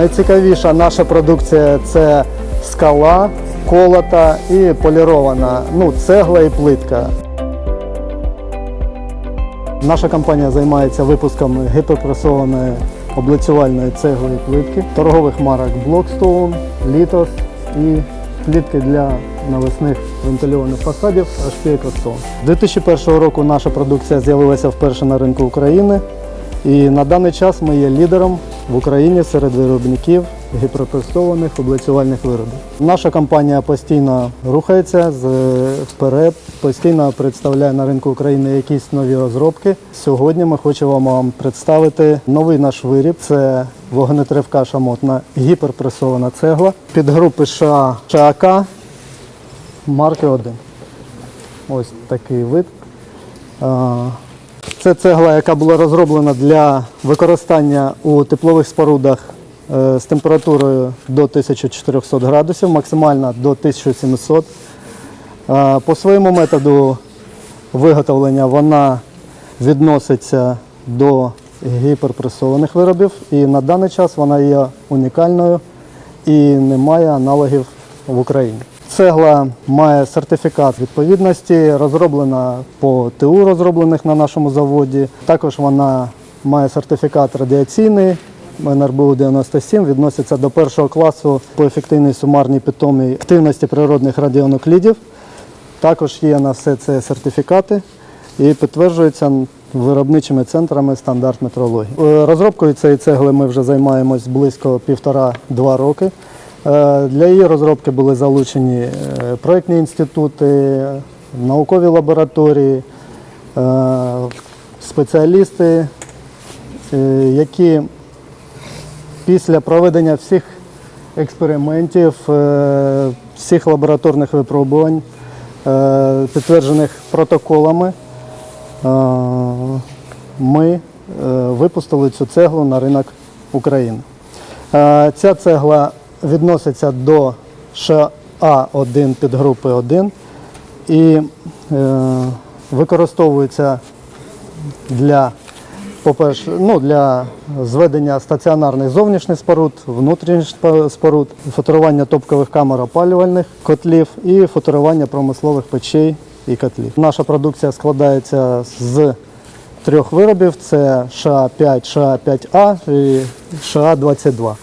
Найцікавіша наша продукція це скала, колота і полірована. Ну, цегла і плитка. Наша компанія займається випуском гіперпресованої облицювальної цегли і плитки, торгових марок Blockstone, Litos і плітки для навесних вентильованих фасадів HP EcoStone. 2001 року наша продукція з'явилася вперше на ринку України. І на даний час ми є лідером в Україні серед виробників гіперпресованих облицювальних виробів. Наша компанія постійно рухається вперед, постійно представляє на ринку України якісь нові розробки. Сьогодні ми хочемо вам представити новий наш виріб. Це вогнетривка шамотна гіперпресована цегла підгрупи ША ШАК марки 1. Ось такий вид. Це цегла, яка була розроблена для використання у теплових спорудах е, з температурою до 1400 градусів, максимально до 1700. Е, По своєму методу виготовлення вона відноситься до гіперпресованих виробів і на даний час вона є унікальною і не має аналогів в Україні. Цегла має сертифікат відповідності, розроблена по ТУ, розроблених на нашому заводі. Також вона має сертифікат радіаційний. НРБУ 97 відноситься до першого класу по ефективній сумарній питомій активності природних радіонуклідів. Також є на все це сертифікати і підтверджуються виробничими центрами стандарт метрології. Е, Розробкою цієї цегли ми вже займаємось близько півтора-два роки. Е, Для її розробки були залучені е, проєктні інститути, наукові лабораторії, е, спеціалісти, які після проведення всіх експериментів, всіх лабораторних випробувань, підтверджених протоколами, ми випустили цю цеглу на ринок України. Ця цегла відноситься до ША1 підгрупи 1 і е, використовується для, ну, для зведення стаціонарних зовнішніх споруд, внутрішніх споруд, фоторування топкових камер опалювальних котлів і фоторування промислових печей і котлів. Наша продукція складається з трьох виробів: це ША5, ША5А і ША22.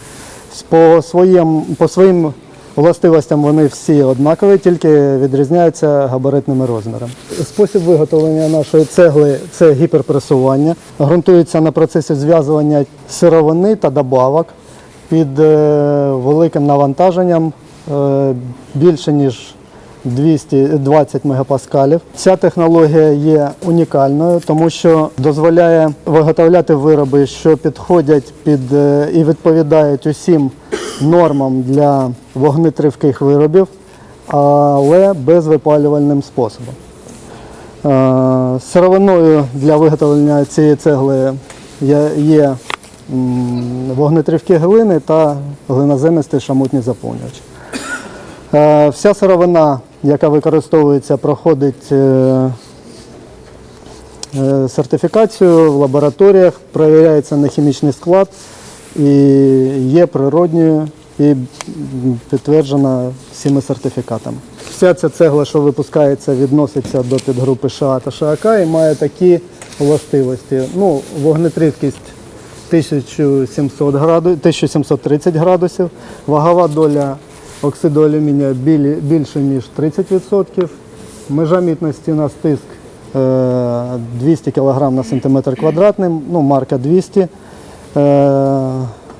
По своїм, по своїм властивостям вони всі однакові, тільки відрізняються габаритними розмірами. Спосіб виготовлення нашої цегли це гіперпресування. Ґрунтується на процесі зв'язування сировини та добавок під е, великим навантаженням е, більше ніж 220 мегапаскалів. Ця технологія є унікальною, тому що дозволяє виготовляти вироби, що підходять під е, і відповідають усім нормам для вогнетривких виробів, але безвипалювальним способом. Е, Сировиною для виготовлення цієї цегли є, вогнетривкі глини та глиноземистий шамутний заповнювач. Е, Вся сировина, яка використовується, проходить е, е, сертифікацію в лабораторіях, перевіряється на хімічний склад і є природньою і підтверджена всіма сертифікатами. Вся ця цегла, що випускається, відноситься до підгрупи ША та ШАК і має такі властивості. Ну, вогнетривкість 1700 граду- 1730 градусів, вагова доля оксиду алюмінія більше, ніж 30%, межа мітності на стиск е, 200 кг на сантиметр квадратний, ну, марка 200. Е,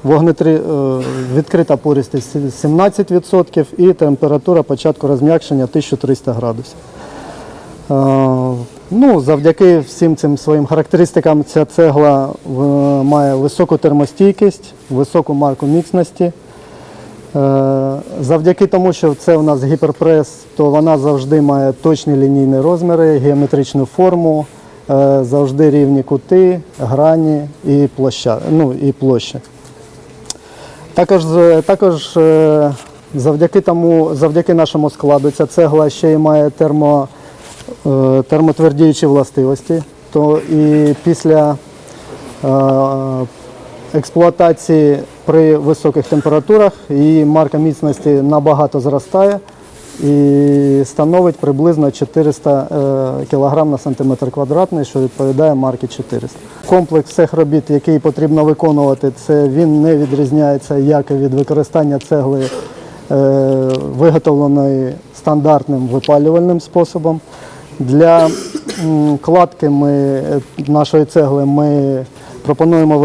Вогнетри, е, відкрита порістість 17% і температура початку розм'якшення 1300 градусів. Е, Ну, завдяки всім цим своїм характеристикам ця цегла е, має високу термостійкість, високу марку міцності. Е, Завдяки тому, що це у нас гіперпрес, то вона завжди має точні лінійні розміри, геометричну форму, е, завжди рівні кути, грані і площа. Ну, і площа. Також, також е, завдяки, тому, завдяки нашому складу ця цегла ще й має термо, термотвердіючі властивості. То і після експлуатації при високих температурах її марка міцності набагато зростає і становить приблизно 400 кг на сантиметр квадратний, що відповідає марки 400. Комплекс всіх робіт, який потрібно виконувати, це він не відрізняється як від використання цегли е, виготовленої стандартним випалювальним способом. Для кладки ми, е, нашої цегли ми пропонуємо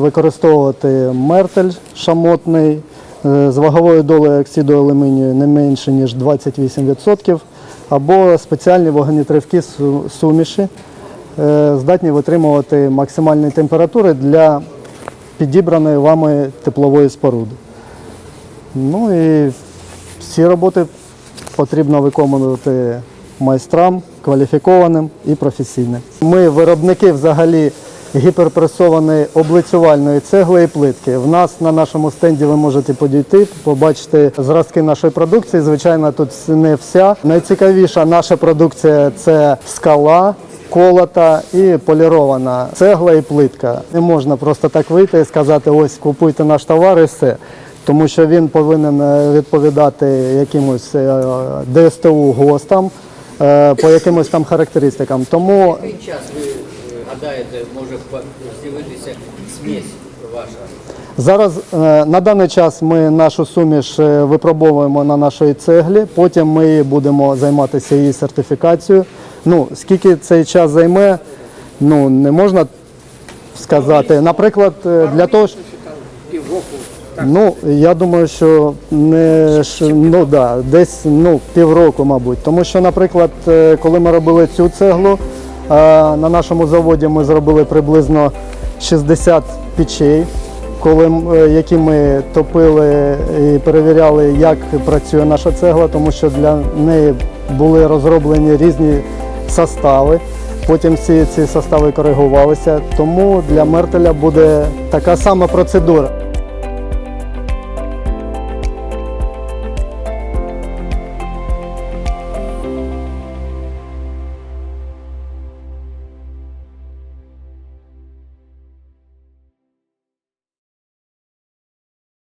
використовувати мертель шамотний е, з ваговою долею оксиду алюмінію не менше, ніж 28%, або спеціальні вогнетривкі су- суміші, е, здатні витримувати максимальні температури для підібраної вами теплової споруди. Ну і всі роботи потрібно виконувати майстрам, кваліфікованим і професійним. Ми виробники взагалі гіперпресованої облицювальної цегли і плитки. В нас на нашому стенді ви можете підійти, побачити зразки нашої продукції. Звичайно, тут не вся. Найцікавіша наша продукція це скала. Колота і полірована цегла і плитка. Не можна просто так вийти і сказати, ось купуйте наш товар і все. Тому що він повинен е, відповідати якимось е, ДСТУ ГОСТам, е, по якимось там характеристикам. Тому Е, гадаєте, може з'явитися смесь ваша? Зараз е, на даний час ми нашу суміш е, випробовуємо на нашій цеглі. Потім ми будемо займатися її сертифікацією. Ну скільки цей час займе, ну не можна сказати. Наприклад, е, для того, ж- Півроку. ну я думаю, що не ну да, десь ну півроку, мабуть. Тому що, наприклад, коли ми робили цю цеглу, на нашому заводі ми зробили приблизно 60 печей, е, які ми топили і перевіряли, як працює наша цегла, тому що для неї були розроблені різні состави. Потім всі ці состави коригувалися. Тому для мертеля буде така сама процедура.